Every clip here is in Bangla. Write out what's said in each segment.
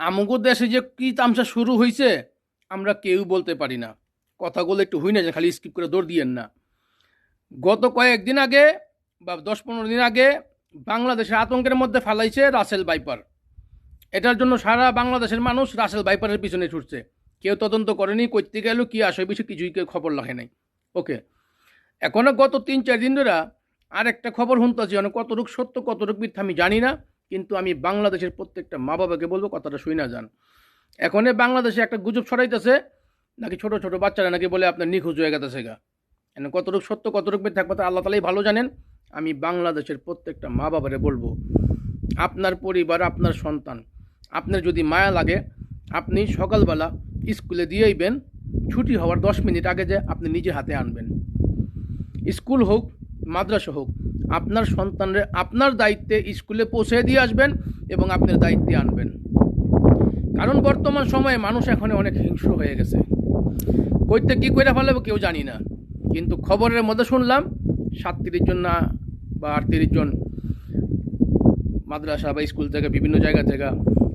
আমগো দেশে যে কি তামসা শুরু হয়েছে আমরা কেউ বলতে পারি না। কথাগুলো একটু হই না যে খালি স্কিপ করে দৌড় দিয়েন না। গত কয়েকদিন আগে বা দশ পনেরো দিন আগে বাংলাদেশের আতঙ্কের মধ্যে ফালাইছে রাসেল বাইপার এটার জন্য সারা বাংলাদেশের মানুষ রাসেল বাইপারের পিছনে ছুটছে। কেউ তদন্ত করেনি করতে গেল কি আসে বেশি কিছুই কেউ খবর রাখে নাই। ওকে। এখনও গত তিন চার দিন ধরে আরেকটা খবর শুনতেছি মানে কতটুক সত্য, কতটুক মিথ্যা আমি জানি না। কিন্তু আমি বাংলাদেশের প্রত্যেকটা মা বাবাকে বলব, কথাটা শুই না যান। এখন বাংলাদেশে একটা গুজব ছড়াইতেছে, নাকি ছোট ছোট বাচ্চারা নাকি বলে আপনার নিখোঁজ হয়ে গেছে গা। এখন কতটুক সত্য, কতটুক মিথ্যা কথা আল্লাহ তালাই ভালো জানেন, আমি বাংলাদেশের প্রত্যেকটা মা বাবারে বলব, আপনার পরিবার, আপনার সন্তান, আপনার যদি মায়া লাগে, আপনি সকালবেলা স্কুলে দিয়েইবেন ছুটি হওয়ার দশ মিনিট আগে যে আপনি নিজে হাতে আনবেন। স্কুল হোক, মাদ্রাসা হোক আপনার সন্তানরে আপনার দায়িত্বে স্কুলে পৌঁছে দিয়ে আসবেন এবং আপনার দায়িত্বে আনবেন। কারণ বর্তমান সময়ে মানুষ এখন অনেক হিংস্র হয়ে গেছে। কইতে কী করে ফেলাবো কেউ জানি না। কিন্তু খবরের মধ্যে শুনলাম, সাতত্রিশ জন না বা আটত্রিশ জন মাদ্রাসা বা স্কুল থেকে বিভিন্ন জায়গা থেকে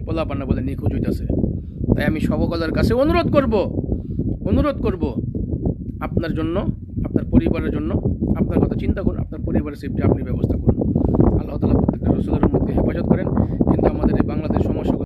পোলাপান্না বলে নিখোঁজ হইতেছে। তাই আমি সবকলার কাছে অনুরোধ করব অনুরোধ করব আপনার জন্য পরিবারের জন্য আপনার কথা চিন্তা করুন, আপনার পরিবারের সেফটি আপনি ব্যবস্থা করুন। আল্লাহ তালা প্রত্যেকটা রসুলের